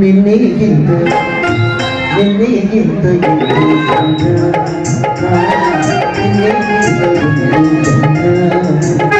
ನಿನ್ನೆಗಿಂತ ನಿನ್ನೆಗಿಂತ ಇಂದು ಚಂದ ನಿನ್ನೆಗಿಂತ ಇಂದು ಚಂದ ನಿನ್ನೆಗಿಂತ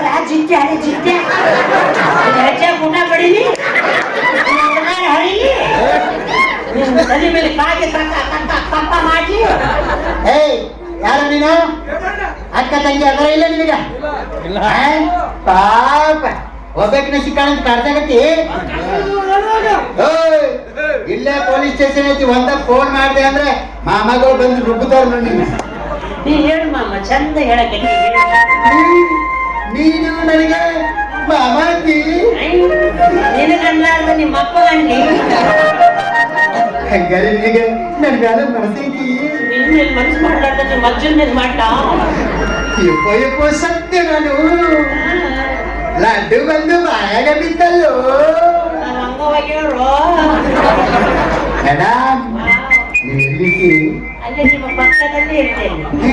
ಯಾಕ್ರ ಜಿಟ್ಟೆ ಅರೆ ಜಿಟ್ಟೆ ಹೆಚ್ಚಾಗಿ ಊಟ ಹರಿಲಿ. ತಲೆ ಮೇಲೆ ಕಾಗೆ ತಕ್ಕ ತಕ್ಕ ತಪ್ಪ ಮಾಡ್ಲಿ. ಏಯ್ ಯಾರು ನೀನು? ಅಕ್ಕ ತಂಗಿ ಅದರ ಇಲ್ಲ ನಿನಗ? ಪಾಪ. ಒಬ್ಬಾಕಿನ ಸಿಕ್ಕಾಣ ಕಾಡ್ತಾಗತ್ತಿ ಓಯ್, ಇಲ್ಲೇ ಪೊಲೀಸ್ ಸ್ಟೇಷನ್ ಐತಿ ಒಂದ ಫೋನ್ ಮಾಡಿದೆ ಅಂದ್ರೆ ಮಾಮಗಳು ಬಂದು ರುಬ್ಬುತ್ತಾರ ನೋಡಿ ನೀ ಹೇಳು ಮಾಮ ಚಂದ ಹೇಳಕ್ಕೆ ನೀನು ನನಗೆ ಮಾಮ ಅಂತಿ ನಿನಗಲ್ಲಾರ್ದ ನಿಮ್ಮ ಅಪ್ಪ ಗಂಡಿ ಹಂಗಾರೆ ನಿನಗೆ ನನ್ನ ಮ್ಯಾಲ ಮನಸ್ಸೈತಿ ನಿನ್ನ ಮನಸ್ಸು ಮಾಡ್ಲಾರ್ದ ನಿಮ್ಮ ಅಜ್ಜನ ಮೇಲೆ ಮಾಡ್ಲಾ ಯಪ್ಪೋ ಯಪ್ಪೋ ಸತ್ಯ ನಾನು ಲಡ್ಡು ಬಂದು ಬಾಯಾಗ ಬಿತ್ತಲ್ಲೋ ನಾನು ಹಂಗವಾಗಿ ಹೇಳು ಮೇಡಮ್ ನೀವು ಎಲ್ಲಿದ್ದೀರಿ ಅಲ್ಲೇ ನಿಮ್ಮ ಪಕ್ಕದಲ್ಲಿ ಇರ್ತೇನೆ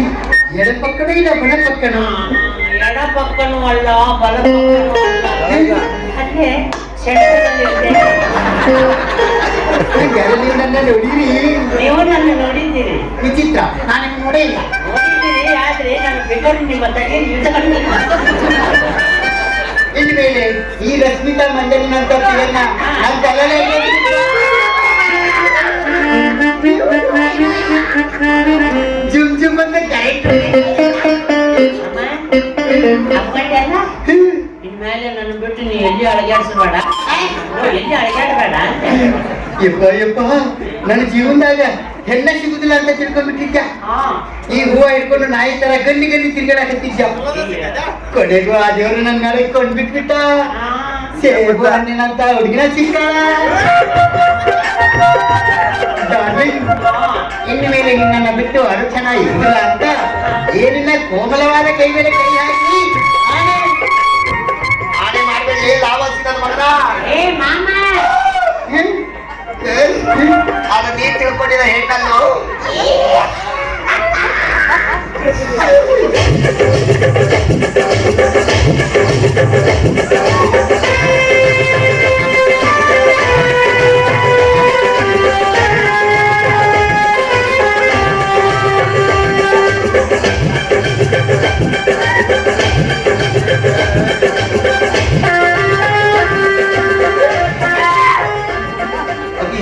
ಎಡ ಪಕ್ಕದ ಇಲ್ಲ ಬಡ ಪಕ್ಕನ ಎಡ ಪಕ್ಕನೂ ಅಲ್ಲ ಬಲ ಅಲ್ಲ. ನೀವು ನನ್ನ ನೋಡಿದ್ದೀರಿ. ವಿಚಿತ್ರ. ನಾನು ನಿಮ್ಗೆ ನೋಡೇ ಇಲ್ಲ. ನೋಡಿದ್ದೀರಿ ಆದ್ರೆ ನಾನು ಬೇಕಾದ್ರೆ ನಿಮ್ಮ ತಗೆ ಇನ್ನು ಮೇಲೆ ಈ ರಶ್ಮಿತಾ ಪ್ರಿಯನ್ನ ನನ್ನ ತಲೆಯಲ್ಲಿ ಜುಮ್ ಜುಮ್ ಅಂತ ಅಲ್ಲ ಇನ್ಮೇಲೆ ನನ್ನ ಬಿಟ್ಟು ನೀ ಎಲ್ಲಿ ಅಳಗಾಡಿಸಬೇಡ? ಎಲ್ಲಿ ಅಳಗಾಡಬೇಡ ಯಪ್ಪ ಯಪ್ಪ ನನ್ನ ಜೀವನದಾಗ ಹೆಣ್ಣ ಸಿಗುದಿಲ್ಲ ಅಂತ ತಿಳ್ಕೊಂಡ್ಬಿಟ್ಟಿದ್ಯ? ಈ ಹೂವ ಹಿಡ್ಕೊಂಡು ನಾಯಿ ತರ ಗನ್ನಿ ಗನ್ನಿ ತಿರ್ಗಾಡಕತ್ತಿದ್ಯ? ಕೊನೆಗೂ ಆ ದೇವ್ರು ನನ್ನ ಮೇಲೆ ಬಿಟ್ಬಿಟ್ಟ ಸೇಬು ಹಣ್ಣಿನಂತ ಹುಡುಗಿನ ಸಿಕ್ಕಾಳ Darling, ಇನ್ನು ಮೇಲೆ ನಿನ್ನನ್ನ ಬಿಟ್ಟು ಅರುಚನ ಇರಲಿಲ್ಲ ಅಂತ ಏನಿಲ್ಲ ಕೋಮಲವಾದ ಕೈ ಮೇಲೆ ಕೈ ಹಾಕಿ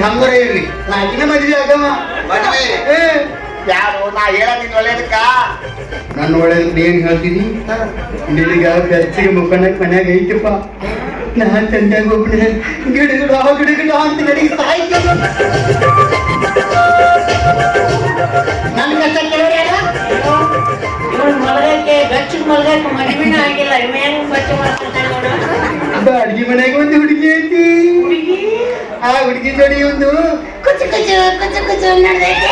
ಹಂಗರ ಇರ್ರಿ. ನಾ ಮದ್ವೆ ಆಗವ ಮದ್ವೆ? ಏ, ಯಾರು? ನಾ ಹೇಳೋದಿನ್ ಒಳ್ಳೇದಕ್ಕ. ನನ್ನ ಒಳಗೆ ಏನ್ ಹೇಳ್ತೀನಿ ನಿನಗ ಬೆಚ್ಚಿಗೆ ಮುಖನಕ್ ಮನ್ಯಾಗ ಐತಪ್ಪ. ನಾ ತಂದ್ಯಾಗ ಒಬ್ಬನೇ ಆ ಗಿಡಗಳು ಅಂತ ನನಗೆ ಸಾಯ್ತು ನನ್ನ ಕಷ್ಟ? ಇವಳು ಮಲಗಕ್ಕೆ ಗಚ್ಚು ಮಲಗಕ್ಕೆ ಮದುವೆನೇ ಆಗಿಲ್ಲ. ಇವೇನು ಬಚ್ಚು ಅದು ಅಡ್ಗಿ ಮನೆಗೆ ಒಂದು ಹುಡುಗಿ ಐತಿ ಹುಡುಗಿ ಆ ಹುಡುಗಿ ಜೋಡಿ ಒಂದು. ಕುಚು ಕುಚು ಕುಚು ಕುಚು ನಡೆದೈತೆ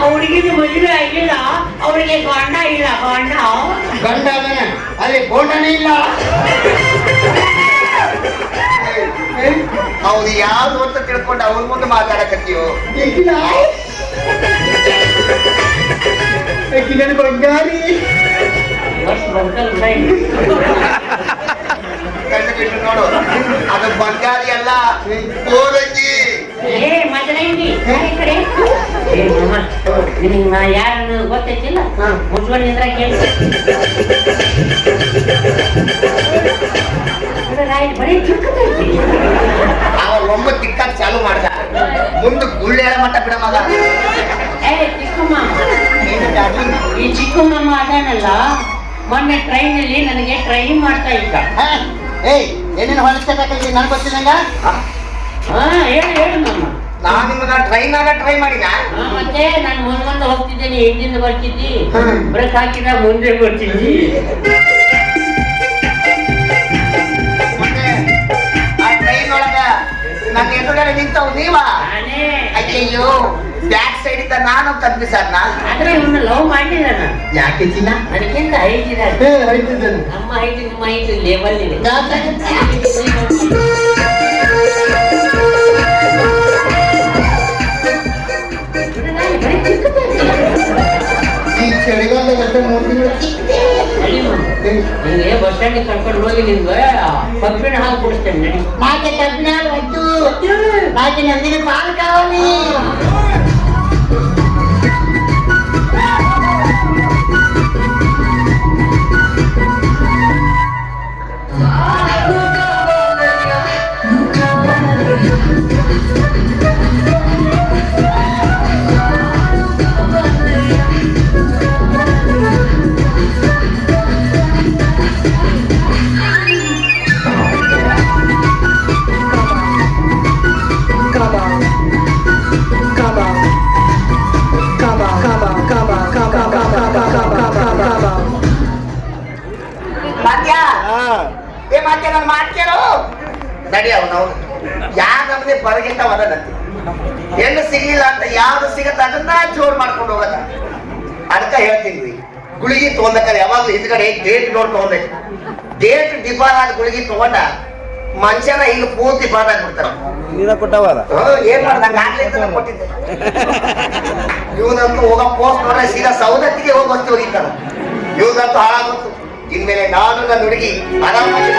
ಆ ಹುಡುಗಿಗೆ ಮದುವೆ ಆಗಿಲ್ಲ ಅವಳಿಗೆ ಗಂಡ ಇಲ್ಲ ಗಂಡ. ಗಂಡ ಅದನ್ನ ಅಲ್ಲಿ ಬೋಟನೇ ಇಲ್ಲ. ಅವ್ರು ಯಾವ್ದು ಅಂತ ತಿಳ್ಕೊಂಡು ಅವ್ರ ಮುಂದೆ ಮಾತಾಡಕತ್ತೀವೋ ಬಂಗಾರಿ. ಕಣ್ಣು ಬಿಟ್ಟು ನೋಡು ಅದು ಬಂಗಾರಿ ಅಲ್ಲ ಗೋರಂಗಿ ಏ ಮದರಂಗಿ ಈ ಕಡೆ ಏ ಮಾಮ ನಿನಗೆ ನಾ ಯಾರನ್ನು ಗೊತ್ತೈತಿಲ್ಲ? ನಿಂದ್ರ ಕೇಳಿ ಬರೀ ಚಿಕ್ಕದೈತಿ ಅವ ಒಮ್ಮ ತಿಕ್ಕಾಕ್ ಚಾಲು ಮಾಡ್ದ ಮುಂದೆ ಗುಳ್ಳೆ ಹೇಳ ಮಟ್ಟ ಬಿಡ ಮಗ ಏ ಚಿಕ್ಕ ಮಾಮ ಏನು darling? ಈ ಚಿಕ್ಕಮ್ಮ ಅದಾನಲ್ಲ ಮೊನ್ನೆ ಟ್ರೈನ್ ಅಲ್ಲಿ ನನಗೆ ಟ್ರೈ ಮಾಡ್ತಾ ಇದ್ದ. ಹಾ? ಏಯ್ ಏನೇನು ಹೊಲಸಬೇಕಾಗಿ ನನಗೆ ಗೊತ್ತಿದಂಗ ನಾನು ನಾ ನಿಮ್ಮನ್ನ ಟ್ರೈನ್ ಆಗ ಟ್ರೈ ಮಾಡಿನ? ಮತ್ತೆ ನಾನು ಮುಂದ್ ಹೋಗ್ತಿದ್ದೇನೆ ಹಿಂದಿಂದ ಬರ್ತಿದ್ದಿ. ಬ್ರೇಕ್ ಹಾಕಿದ ಮುಂದೆ ಬರ್ತಿದ್ದಿ. ನಾನು ಕನ್ಫ್ಯೂಸ್ ಸರ್ ಆದ್ರೆ ಇವನ್ನ ಲವ್ ಮಾಡಿಲ್ಲ ಯಾಕೆ ಚಿನ್ನ ನಮ್ಮ ಈ ನಿಂಗೆ ಕರ್ಕೊಂಡು ಹೋಗಿ ನಿಮ್ಗೆ ಕಬ್ಬಿಣ ಹಾಕಿ ಕೊಡಿಸ್ತೇನೆ ಮಾತೆ ಮಾಕೆ ಕಬ್ಬಿಣ ಮಾತಿನ ಒತ್ತು ನಂದಿನ ಕಾವಲಿ. ಮಾತ್ ಕೇಳು. ನಡಿ ಅವನು ಅವನು. ಯಾವ ನಮ್ಗೆ ಬರಗಿಂತ ಒದದಂತೆ ಹೆಣ್ಣು ಸಿಗಲಿಲ್ಲ ಅಂತ ಯಾವ್ದು ಸಿಗತ್ತ ಅದನ್ನ ಜೋರ್ ಮಾಡ್ಕೊಂಡು ಹೋಗದ ಅದಕ್ಕೆ ಹೇಳ್ತೀನಿ ಗುಳಿಗೆ ತಗೊಂಬೇಕಾದ್ರೆ ಯಾವಾಗ್ಲೂ ಹಿಂದ್ಗಡೆ ಡೇಟ್ ನೋಡ್ ಡೇಟ್ ಡಿಪಾರ್ ಆದ ಗುಳಿಗೆ ತಗೊಂಡ ಮನುಷ್ಯನ ಈಗ ಪೂರ್ತಿ ಬಾದಾಗ್ಬಿಡ್ತಾರ ನೀನ ಕೊಟ್ಟವಲ್ಲ? ಹ್ಮ್, ಏನ್ ಮಾಡ್ದಂಗ ಆಗ್ಲಿಂದ ಕೊಟ್ಟಿದ್ದೆ. ಇವನಂತೂ ಹೋಗ ಪೋಸ್ಟ್ ನೋಡ್ರೆ ಸೀದಾ ಸೌದತ್ತಿಗೆ ಹೋಗಿ ವಸ್ತು ಹೋಗಿದ್ದಾನ ಇವನಂತೂ ಹಾಳಾಗುತ್ತು ಇನ್ಮೇಲೆ ನಾನು ನನ್ನ ಹುಡುಗಿ ಆರಾಮಾಗಿ